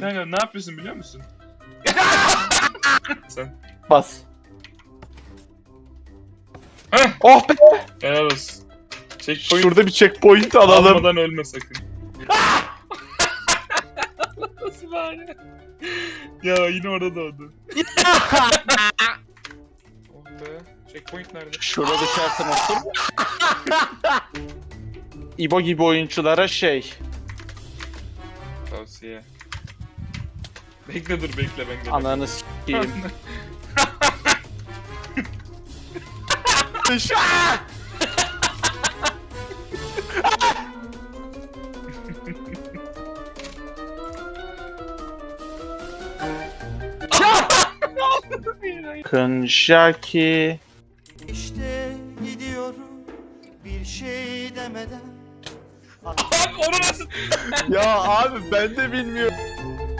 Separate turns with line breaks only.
Kanka ne yapıyorsun biliyor musun? Sen.
Bas.
Heh.
Oh be!
Helal olsun. Checkpoint
Şurada bir checkpoint alalım.
almadan ölme sakın. Nasıl bari? Ya yine orada doğdu. oh be. Checkpoint nerede?
Şurada düşersen olur mu? İbo gibi oyunculara şey.
Tavsiye. Bekle dur bekle ben geliyorum.
Ananı s**eyim. Kınşaki.
İşte gidiyorum bir şey demeden
Bak onu nasıl?
Ya abi ben de bilmiyorum.